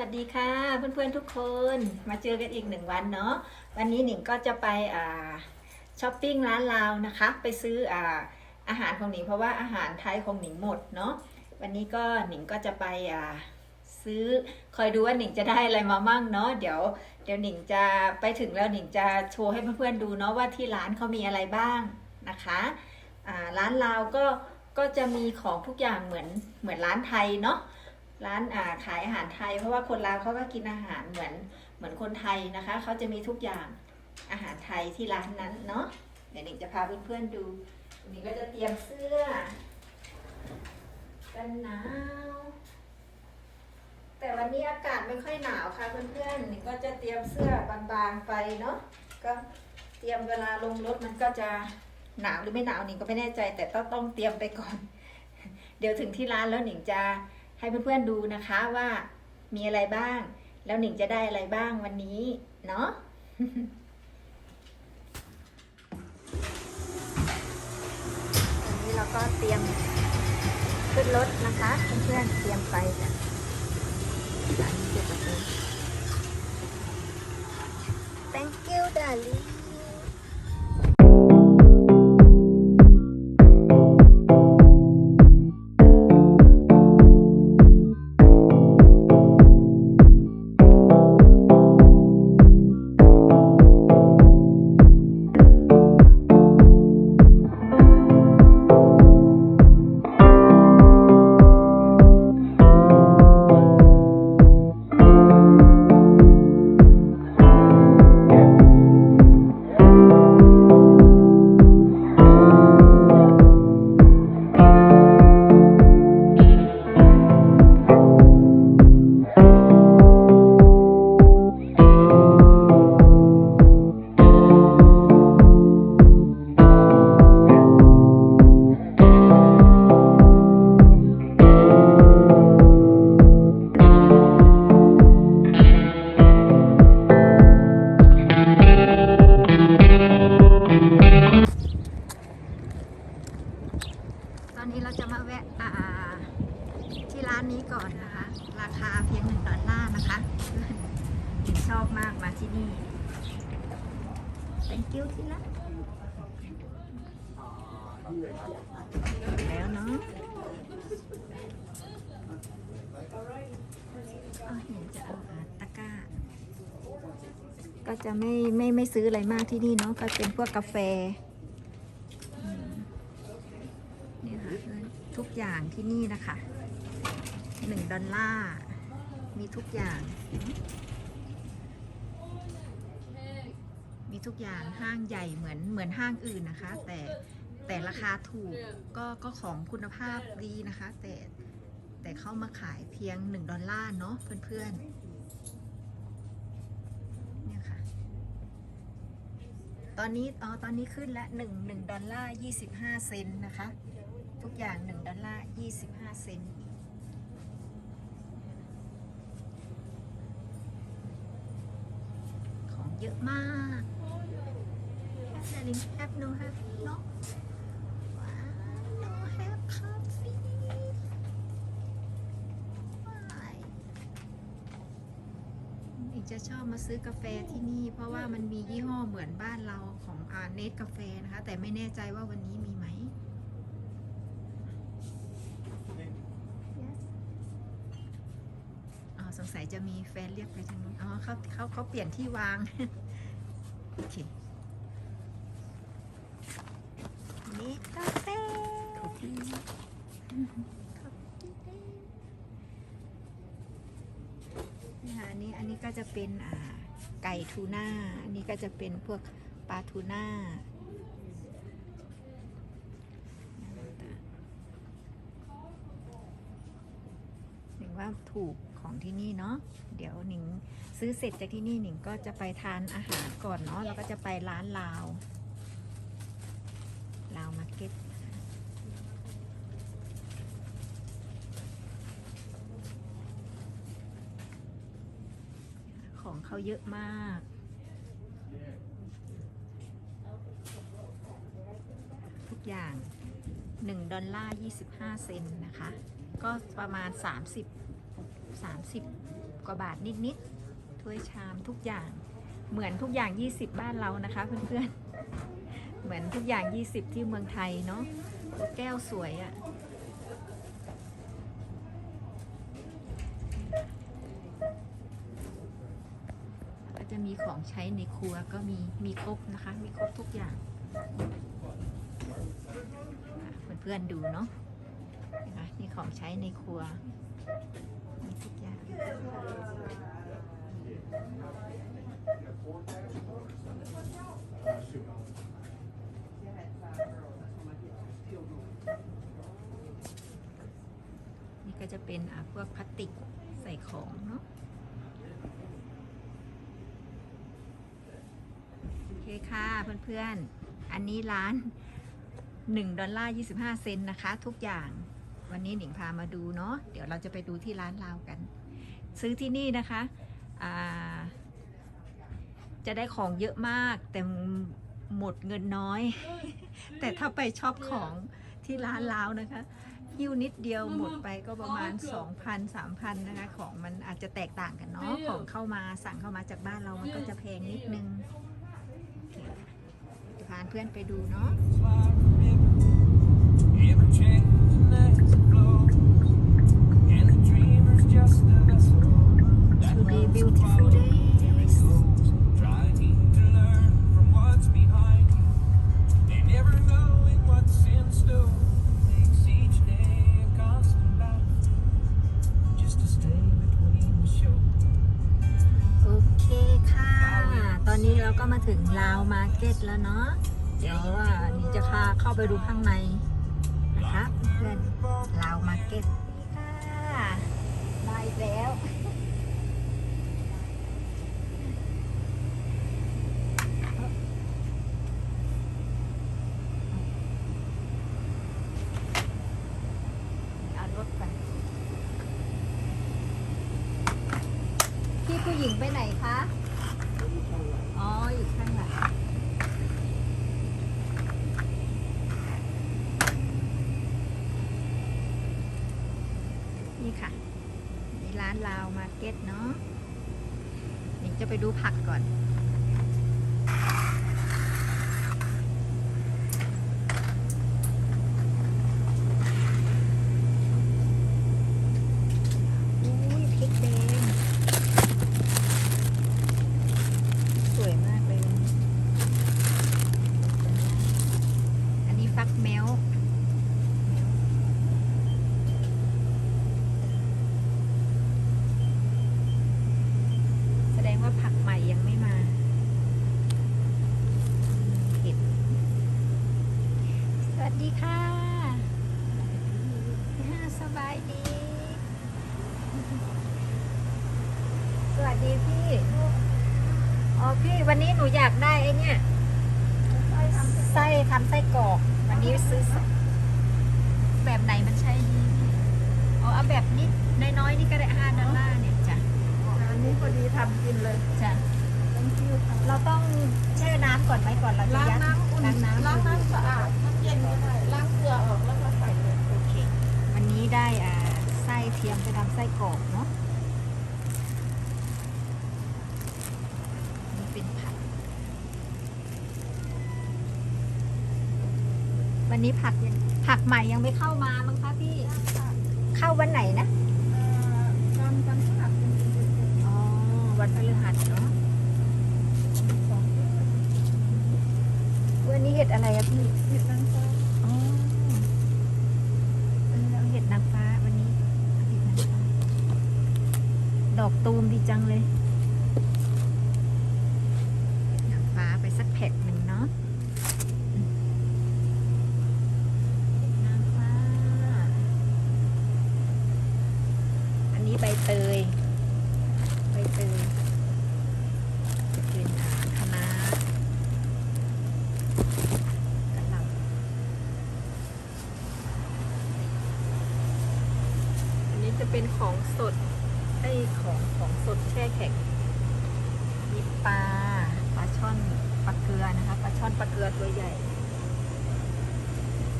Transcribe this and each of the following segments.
วัสดีค่ะเพื่อนๆทุกคนมาเจอกันอีกหนึ่งวันเนาะวันนี้หนิงก็จะไปอ่าช้อปปิ้งร้านลาวนะคะ ไปซื้ออ่าอาหารของหนิงเพราะว่าอาหารไทยของหนิงหมดเนาะวันนี้ก็หนิงก็จะไปอ่าซื้อคอยดูว่าหนิงจะได้อะไรมามั่งเนาะเดี๋ยวเดี๋ยวหนิงจะไปถึงแล้วหนิงจะโชว์ให้เพื่อนๆดูเนาะว่าที่ร้านเขามีอะไรบ้างนะคะอ่าร้านลาวก็ก็จะมีของทุกอย่างเหมือนเหมือนร้านไทยเนาะ ร้านอ่าขายอาหารไทย เพราะว่าคนลาวเขาก็กินอาหารเหมือนเหมือนคนไทยนะคะเขาจะมีทุกอย่างอาหารไทยที่ร้านนั้นเนาะเดี๋ยวหนิงจะพาเพื่อนๆดูหนิงก็จะเตรียมเสื้อ กันหนาว แต่วันนี้อากาศไม่ค่อยหนาวค่ะเพื่อนๆหนิงก็จะเตรียมเสื้อบางๆไปเนาะก็เตรียมเวลาลงรถมันก็จะหนาวหรือไม่หนาวหนิงก็ไม่แน่ใจ แต่ต้องต้องเตรียมไปก่อน เดี๋ยวถึงที่ร้านแล้วหนิงจะ ให้เพื่อนๆดูนะคะว่ามีอะไรบ้าง แล้วหนิงจะได้อะไรบ้างวันนี้ เนาะวันนี้เราก็เตรียมขึ้นรถนะคะเพื่อนๆเตรียมไปกันร้านเปิดประ Thank you darling ที่นี่เนาะก็เป็นพวกกาแฟนี่ค่ะทุกอย่างที่นี่นะคะหนึ่งดอลลาร์มีทุกอย่าง มีทุกอย่างห้างใหญ่เหมือนเหมือนห้างอื่นนะคะ แต่แต่ราคาถูกก็ก็ของคุณภาพดีนะคะ แต่แต่เข้ามาขายเพียง 1 ดอลลาร์เนาะเพื่อนๆเนี่ยค่ะ ตอนนี้อ๋อตอนนี้ขึ้นละ1 1ดอลลาร์25เซนนะคะ ทุกอย่าง1ดอลลาร์25เซนของเยอะมาก Darling have no have no Wow, จะชอบมาซื้อกาแฟที่นี่ เพราะว่ามันมียี่ห้อเหมือนบ้านเราของอาเนสกาแฟนะคะ แต่ไม่แน่ใจว่าวันนี้มีไหม Yes อ๋อสงสัยจะมีแฟนเรียกไปทางนู้นอ๋อเขาเขาเขาเปลี่ยนที่วาง โอเคนี่กาแฟขอบคุณขอบคุณันนี้ก็จะเป็นไก่ทูน่า อันนี้ก็จะเป็นพวกปลาทูน่าหนิงว่าถูกของที่นี่เนาะ เดี๋ยวหนิงซื้อเสร็จจากที่นี่หนิงก็จะไปทานอาหารก่อนเนาะ แล้วก็จะไปร้านลาว ลาวมาร์เก็ต ของ เขาเยอะมาก ทุกอย่าง 1 ดอลลาร์ 25 เซนนะคะ ก็ประมาณ 30 30 กว่าบาทนิด ๆ ถ้วยชามทุกอย่างเหมือนทุกอย่าง 20 บ้านเรานะคะ เพื่อน ๆ เหมือนทุกอย่าง 20 ที่เมืองไทยเนาะแก้วสวยอะ่ะ ของใช้ในครัวก็มีมีครบนะคะ มีครบทุกอย่างเพื่อนๆดูเนาะนไหมนี่ของใช้ในครัวมีทุกอย่างนี่ก็จะเป็นพวกพลาสติกใส่ของเนาะ โอ เคค่ะเพื่อนๆ อันนี้ร้าน 1 ดอลลาร์ 25 เซนต์นะคะ ทุกอย่างวันนี้หนิงพามาดูเนาะเดี๋ยวเราจะไปดูที่ร้านเรากัน ซื้อที่นี่นะคะจะได้ของเยอะมากแต่หมดเงินน้อย แต่ถ้าไปชอบของที่ร้านเรานะคะหิ้วนิดเดียวหมดไปก็ประมาณ 2,000 3,000นะคะของมันอาจจะแตกต่างกันเนาะของเข้ามาสั่งเข้ามาจากบ้านเรามันก็จะแพงนิดนึง จะพาเพื่อนไปดูเนาะ Ever changing as it อนนี้เราก็มาถึงลาวมาร์เก็ตแล้วเนาะ เดี๋ยวว่านี่จะพาเข้าไปดูข้างในนะคะเพื่อนลาวมาร์เก็ตค่ะมาอีกแล้ว เอารถไป พี่ผู้หญิงไปไหนคะ อ๋อ อยู่ข้างหลังนี่ค่ะ นี่ร้านลาวมาร์เก็ตเนาะนี่จะไป ดูผักก่อน อุ้ยพริกแดง สวยมากเลย อันนี้ฟักแมว แสดงว่าผักใหม่ยังไม่มาเห็ดสวัสดีค่ะอ่าสบายดี สวัสดีพี่ อ๋อพี่วันนี้หนู อยากได้ไอ้เนี่ยไส้ทำไส้กรอกวันนี้ซื้อไส้แบบไหนมันใช้ดีพี่อ๋อเอาแบบนิดน้อยๆนี่ก็ได้ห้าดอลลาร์เนี่ยจ้ะอันนี้พอดีทำกินเลยจ้ะต้องคิวค่ะเราต้องแช่น้ำก่อนไหมก่อนเราจะล้างยัดน้ำอุ่นล้างน้ำล้างน้ำสะอาดน้ำเย็นก็ได้ล้างเกลือออกแล้วก็ใส่เลยโอเควันนี้ได้อ่าไส้เทียมไปทำไส้กรอกเนาะนี่เป็นผัก วันนี้ผักยังผักใหม่ยังไม่เข้ามามั้งคะพี่ เข้าวันไหนนะเอ่อวันวันพฤหัสเป็นเป็นเป็นเป็นอ๋อวันพฤหัสเนาะสองวันนี้เห็ดอะไรอะพี่เห็ดนางฟ้าอ๋อเออเอาเห็ดนางฟ้าวันนี้เอาเห็ดนางฟ้าดอกตูมดีจังเลย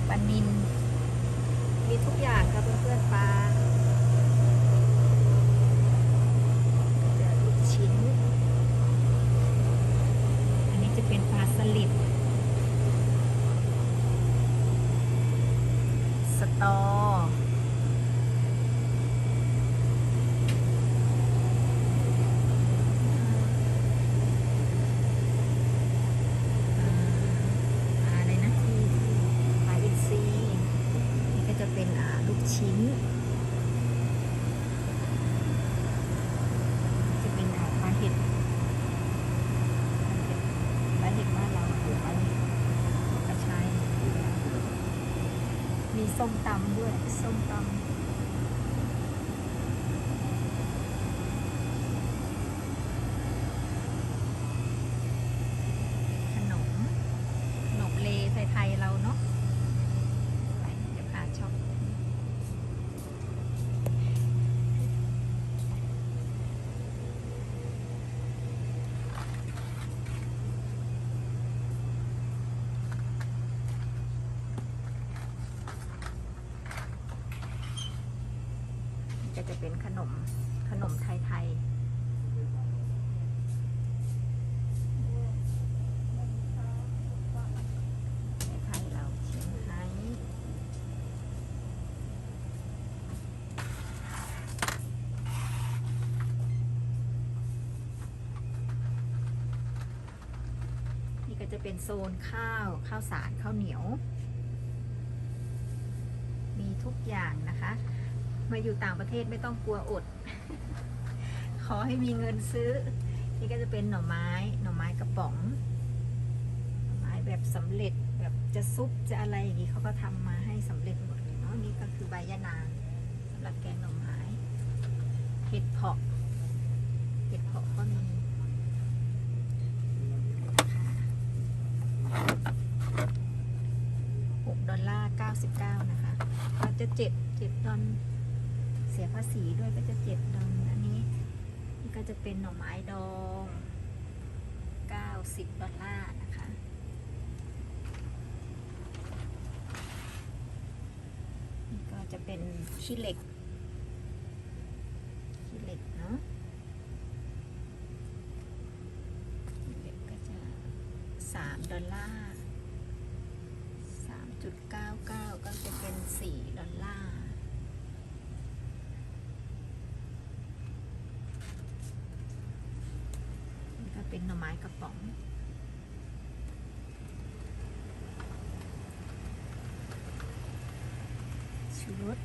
ปลานิน มีทุกอย่างครับเพื่อนๆปลาลูชิ้น อันนี้จะเป็นปลาสลิดสตอ ส้มตำด้วย ส้มตำขนม ขนมเลไทยๆเราเนาะไปเดี๋ยวพาช็อปนี่ก็จะเป็นขนม ขนมไทยๆ ไทยๆเราเชียงไฮ้นี่ก็จะ เป็นโซนข้าวข้าวสารข้าวเหนียว มีทุกอย่างนะคะ มาอยู่ต่างประเทศไม่ต้องกลัวอด ขอให้มีเงินซื้อ นี่ก็จะเป็นหน่อไม้หน่อไม้กระป๋องหน่อไม้แบบสำเร็จแบบจะซุปจะอะไรอย่างนี้เขาก็ทำมาให้สำเร็จหมดเลยเนาะนี่ก็คือใบยะนางสำหรับแกงหน่อไม้เห็ดเผาะเห็ดเผาะก็มีหกดอลลาร์เก้าสิบเก้านะคะก็ จะเจ็ดเจ็ดดอลเสียภาษีด้วยก็จะเจ็ดดอลอันนี้นี่ก็จะเป็นหน่อไม้ดองเก้าสิบดอลลาร์นะคะนี่ก็จะเป็นขี้เหล็ก ขี้เหล็กเนาะขี้เหล็กก็จะสามดอลลาร์สามจุดเก้าเก้าก็จะเป็นสี่ดอลลาร์ นี่ก็เป็น หน่อไม้กระป๋องชูรส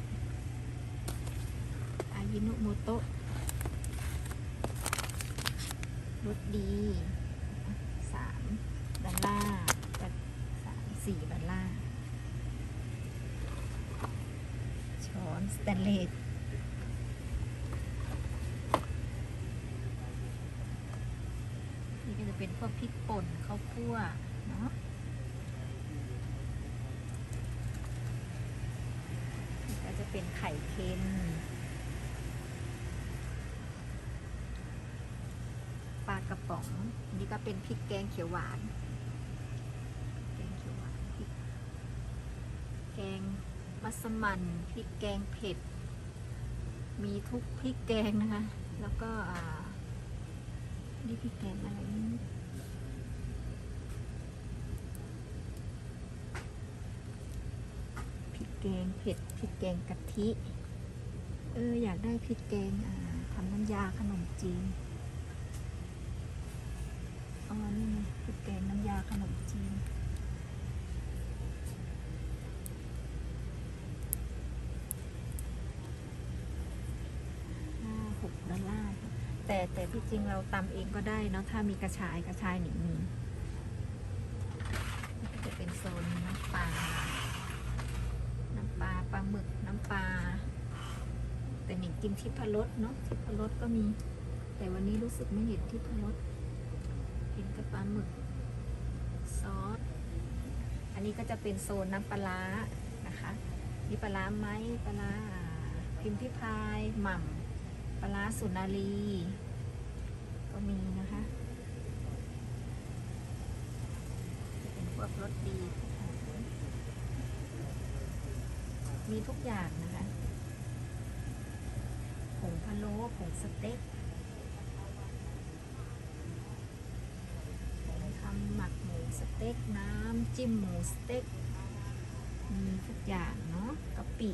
อายินุโมโตะรสดีสามดอลลาร์กับสามสี่ดอลลาร์ ช้อนสแตนเลส นี่ก็จะเป็น พริกป่นข้าวคั่วเนาะก็จะเป็นไข่เค็มปลากระป๋องอันนี้ก็เป็นพริกแกงเขียวหวานแกงเขียวหวานพริกแกงมัสมั่นพริกแกงเผ็ด มีทุกพริกแกงนะคะ แล้วก็นี่พริกแกงอะไรนี่พริก แกงเผ็ดพริกแกงกะทิ เออ อยากได้พริกแกงทำน้ำยาขนมจีนอ๋อนี่ไงพริกแกงน้ำยาขนมจีนหกดอลลาร์แต่แต่ที่จริงเราตำเองก็ได้เนาะถ้ามีกระชายกระชายหนิมีจะเป็นโซนน้ำปลา หมึกน้ำปลาแต่หนิงกินทิพรสเนาะทิพรสก็มี แต่วันนี้รู้สึกไม่เห็นทิพรสเห็นกับปลาหมึกซอสอันนี้ก็จะเป็นโซนน้ำปลานะคะมีปลาร้าไหมปลาร้าพิมพ์พิพายหม่ำปลาร้าสุนารีก็มีนะคะจะเป็นพวกรสดี มีทุกอย่างนะคะผงพะโล้ผงสเต็กผงทำหมักหมูสเต็กน้ำจิ้มหมูสเต็กมีทุกอย่างเนาะกะปิ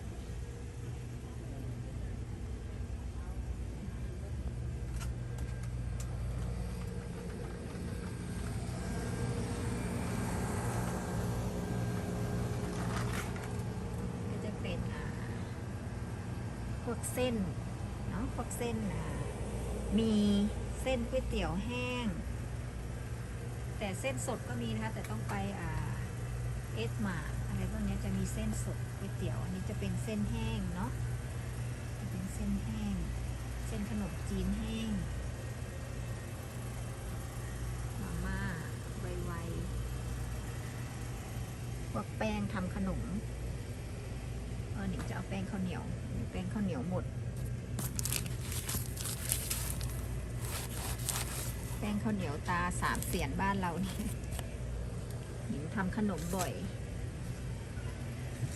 ก็จะเป็นอ่าพวก เส้นเนาะพวกเส้นมีเส้นก๋วยเตี๋ยวแห้ง แต่เส้นสดก็มีนะคะแต่ต้องไปอ่าเอสมาอะไรพวกเนี้ยจะมีเส้นสดก๋วยเตี๋ยวอันนี้จะเป็นเส้นแห้งเนาะจะเป็นเส้นแห้ง เส้นขนมจีนแห้งมาม่าไวๆพวกแป้งทำขนมเออหนิงจะเอา แป้งข้าวเหนียว แป้งข้าวเหนียวหมด แป้งข้าวเหนียวตาสามเสียนบ้านเรานี่หนิวทำขนมบ่อย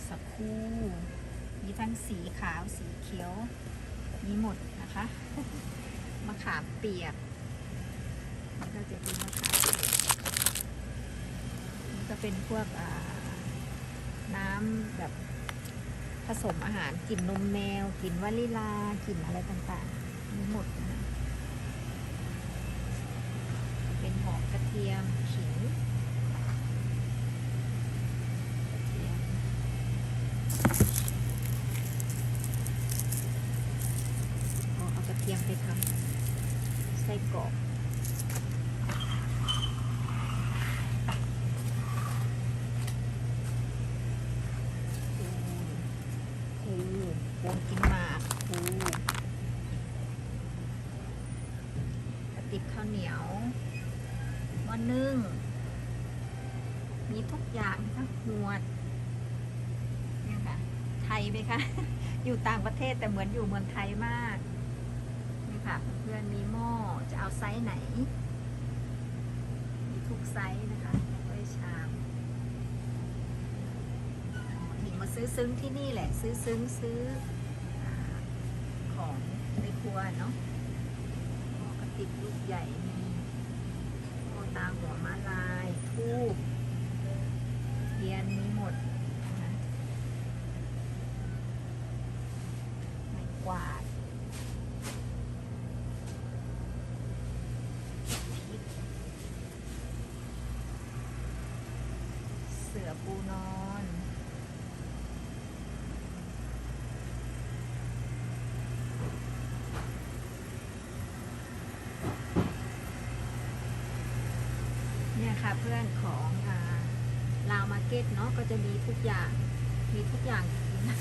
สักคู่ มีทั้งสีขาวสีเขียว มีหมดนะคะ มะขามเปียกนี่ก็จะเป็นมะขามเปียกนี่ก็เป็นพวกน้ำแบบ ผสมอาหารกลิ่นนมแมวกลิ่นวานิลากลิ่นอะไรต่างๆมีหมดนะคะเป็นหอมกระเทียมขิงกระเทียมเอาเอากระเทียมไปทำไส้กรอกปูปูปูกินหมากปูกระติบข้าวเหนียว หม้อนึ่ง มีทุกอย่างทั้งหวดเนี่ยค่ะ ไทยไหมคะ อยู่ต่างประเทศแต่เหมือนอยู่เมืองไทยมาก นี่ค่ะเพื่อนมีหม้อจะเอาไซส์ไหน มีทุกไซส์นะคะด้วยชามอ๋อหนิงมาซื้อซึ้งที่นี่แหละ ซื้อซึ้งซื้ออของในครัวเนาะหม้อกระติกลูกใหญ่มี โอตาหัวมาลาย ทูบเทียนมีหมดนะคะไม้กวาดพริกเสือปูนอน เนี่ยค่ะเพื่อนของอ่าลาวมาร์เก็ตเนาะก็จะมีทุกอย่าง มีทุกอย่างกินะ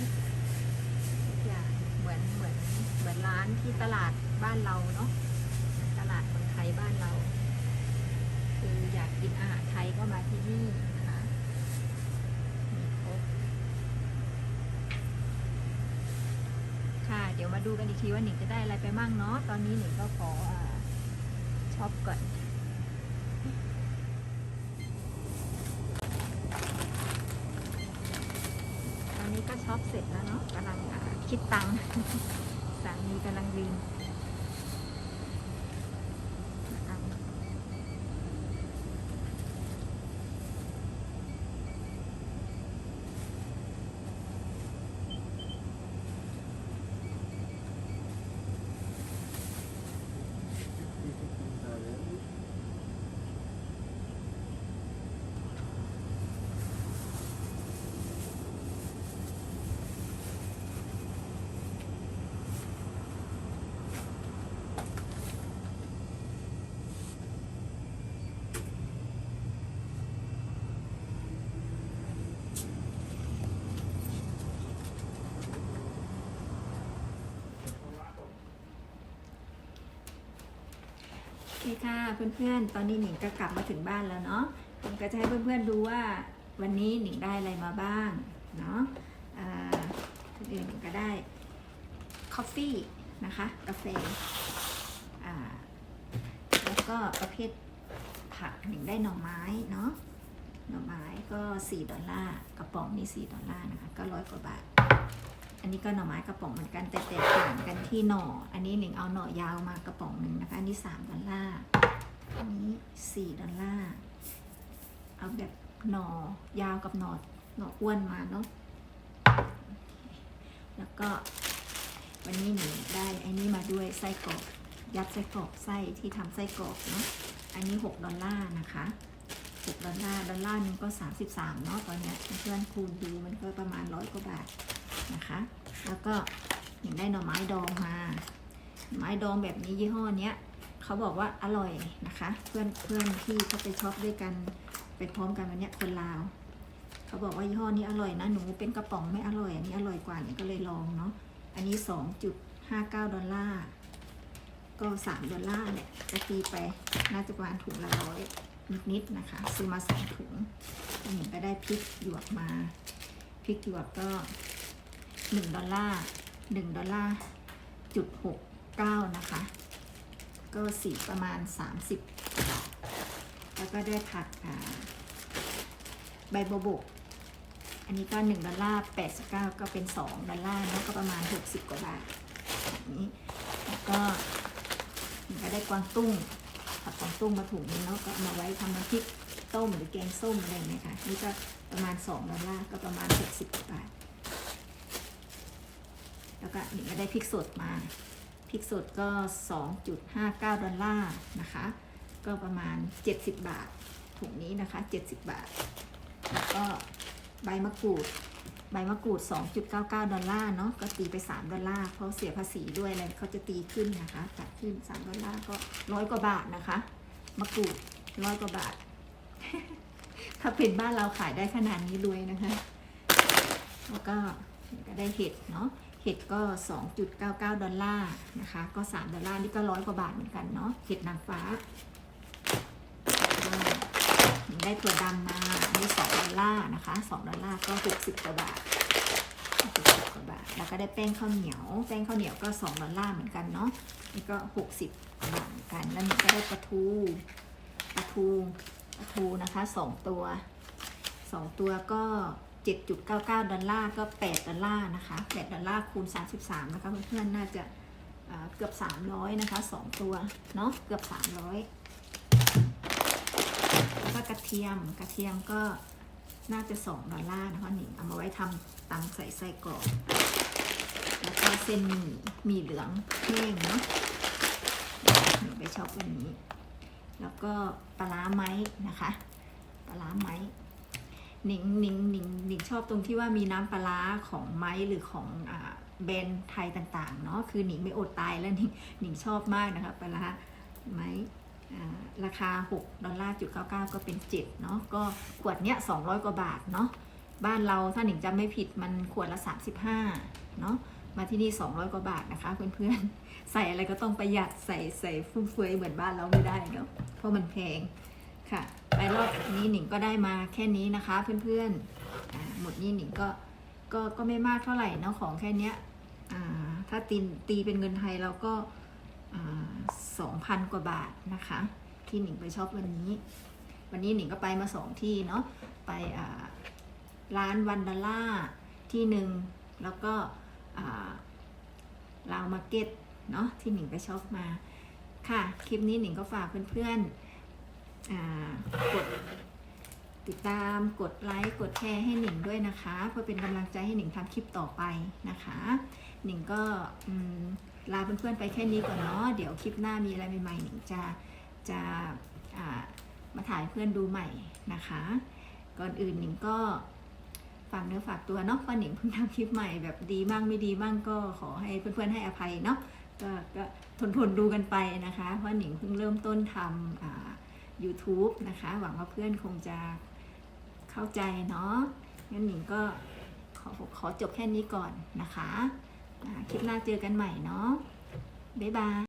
ทุกอย่างเหมือนเหมือนเหมือนร้านที่ตลาดบ้านเราเนาะตลาดคนไทยบ้านเรา คืออยากกินอาหารไทยก็มาที่นี่นะคะมีครบค่ะเดี๋ยวมาดูกันอีกทีว่าหนิงจะได้อะไรไปมั่งเนาะตอนนี้หนิงก็ขออช็อปก่อน Thank you. เคค่ะเพื่อนๆ ตอนนี้หนิงก็กลับมาถึงบ้านแล้วเนาะหนิงก็จะให้เพื่อนๆดูว่าวันนี้หนิงได้อะไรมาบ้างเนาะอ่าคนอื่นหนิงก็ได้คอฟฟี่นะคะกาแฟแล้วก็ประเภทผักหนิงได้หน่อไม้เนาะหน่อไม้ก็ 4 ดอลลาร์กระป๋องนี่4ดอลลาร์นะคะก็ร้อยกว่าบาท อันนี้ก็หน่อไม้กระป๋องเหมือนกันแต่แตกต่างกันที่หน่อ อันนี้หนิงเอาหน่อยาวมากระป๋องหนึ่งนะคะ อันนี้3ดอลลาร์ อันนี้4ดอลลาร์ เอาแบบหน่อยาวกับหน่อหน่ออ้วนมาเนาะ แล้วก็วันนี้หนูได้อ้นี่มาด้วยไส้กรอกยัดไส้กรอกไส้ที่ทำไส้กรอกเนาะ อันนี้ 6 ดอลลาร์นะคะ6ดอลลาร์ ดอลลาร์นึงก็ 33เนาะตอนเนี้ยเพื่อนคูณดูมันก็ประมาณร้อยกว่าบาท นะคะ แล้วก็หนึ่งได้หน่อไม้ดองมาหน่อไม้ดองแบบนี้ยี่ห้อเนี้ยเขาบอกว่าอร่อยนะคะ เพื่อนเพื่อนที่เขาไปช็อปด้วยกันไปพร้อมกันวันเนี้ยคนลาวเขาบอกว่ายี่ห้อนี้อร่อยนะหนูเป็นกระป๋องไม่อร่อยอันนี้อร่อยกว่าเนี่ยก็เลยลองเนาะอันนี้ 2.59 ดอลลาร์ก็ 3 ดอลลาร์เนี่ยจะตีไปน่าจะประมาณถุงละร้อยนิดๆนะคะ ซื้อมาสองถุงอันนี้ก็ได้พริกหยวกมาพริกหยวกก็ 1ดอลลาร์1ดอลลาร์จุด69นะคะ ก็สีประมาณ 30 บาท แล้วก็ได้ผักอ่าใบโบวบอันนี้ก็ 1 ดอลลาร์89 ก็เป็น 2 ดอลลาร์เนอะก็ประมาณ 60 กว่าบาทนี้แล้วก็ก็ได้กวางตุ้งผักกวางตุ้งมาถุงนึงเนาะก็มาไว้ทำน้ำพริกต้มหรือแกงส้มอะไรเงี้ยค่ะ นี่ก็ประมาณ 2 ดอลลาร์ก็ประมาณ 60 กว่าบาท แล้วก็นี่ก็ได้พริกสดมาพริกสดก็ 2.59 ดอลลาร์นะคะ ก็ประมาณ 70 บาทถุงนี้นะคะ 70 บาท แล้วก็ใบมะกรูด ใบมะกรูด 2.99 ดอลลาร์เนาะก็ตีไป 3 ดอลลาร์เพราะเสียภาษีด้วยอะไรเขาจะตีขึ้นนะคะตัดขึ้น 3 ดอลลาร์ก็ร้อยกว่าบาทนะคะ มะกรูดร้อยกว่าบาท ถ้าเป็นบ้านเราขายได้ขนาดนี้รวยนะคะ แล้วก็ก็ได้เห็ดเนาะ เห็ดก็ 2.99 ดอลลาร์นะคะ ก็ 3 ดอลลาร์นี่ก็ร้อยกว่าบาทเหมือนกันเนาะ เห็ดนางฟ้าได้ถั่วดำมาอันนี้2ดอลลาร์นะคะ2ดอลลาร์ก็60กว่าบาท60กว่าบาท แล้วก็ได้แป้งข้าวเหนียว แป้งข้าวเหนียวก็2ดอลลาร์เหมือนกันเนาะ นี่ก็60บาทเหมือนกัน แล้วนี่ก็ได้ปลาทูปลาทูปลาทูนะคะ2ตัว2ตัวก็ 7.99 ดอลลาร์ก็ 8 ดอลลาร์นะคะ 8 ดอลลาร์คูณ 33 นะคะเพื่อนๆน่าจะเกือบ 300 นะคะ 2 ตัวเนาะเกือบ 300 แล้วก็กระเทียมกระเทียมก็น่าจะ 2 ดอลลาร์นะคะหนิงเอามาไว้ทำตำใส่ไส้กรอกแล้วก็เส้นหมี่หมี่เหลืองแห้งเนาะหนูไปช็อปวันนี้ แล้วก็ปลาร้าไม้นะคะ ปลาร้าไม้ หนิงหนิงหนิงหนิงชอบตรงที่ว่ามีน้ำปลาของไม้หรือของอ่าแบรนด์ไทยต่างๆเนาะคือหนิงไม่อดตายแล้วหนิงหนิงชอบมากนะคะปลาไม้ราคา 6 ดอลลาร์จุด99ก็เป็น7เนาะก็ขวดเนี้ย200กว่าบาทเนาะบ้านเราถ้าหนิงจำไม่ผิดมันขวดละ 35เนาะมาที่นี่ 200 กว่าบาทนะคะ เพื่อนๆ ใส่อะไรก็ต้องประหยัดใส่ใส่ฟุ่มเฟือยเหมือนบ้านเราไม่ได้เนาะเพราะมันแพงค่ะ ไปรอบนี้หนิงก็ได้มาแค่นี้นะคะเพื่อนๆหมดนี้หนิงก็ก็ก็ไม่มากเท่าไหร่เนาะของแค่เนี้ยถ้าตีตีเป็นเงินไทยเราก็สองพันกว่าบาทนะคะ ที่หนิงไปชอปวันนี้ วันนี้หนิงก็ไปมาสองที่เนาะไปร้านวันดอลล่าที่หนึ่งแล้วก็ลาวมาร์เก็ตเนาะที่หนิงไปชอปมาค่ะ คลิปนี้หนิงก็ฝากเพื่อนๆ กดติดตามกดไลค์กดแชร์ให้หนิงด้วยนะคะ เพื่อเป็นกำลังใจให้หนิงทำคลิปต่อไปนะคะ หนิงก็ลาเพื่อนๆไปแค่นี้ก่อนเนาะเดี๋ยวคลิปหน้ามีอะไรใหม่ๆหนิงจะจะมาถ่ายเพื่อนดูใหม่นะคะ ก่อนอื่นหนิงก็ฝากเนื้อฝากตัวเนาะเพราะหนิงเพิ่งทำคลิปใหม่แบบดีมั่งไม่ดีมั่งก็ขอให้เพื่อนๆให้อภัยเนาะก็ทนทนๆดูกันไปนะคะเพราะหนิงเพิ่งเริ่มต้นทำอ่า YouTube นะคะ หวังว่าเพื่อนคงจะเข้าใจเนาะงั้นหนิงก็ขอขอจบแค่นี้ก่อนนะคะ คลิปหน้าเจอกันใหม่เนาะบ๊ายบาย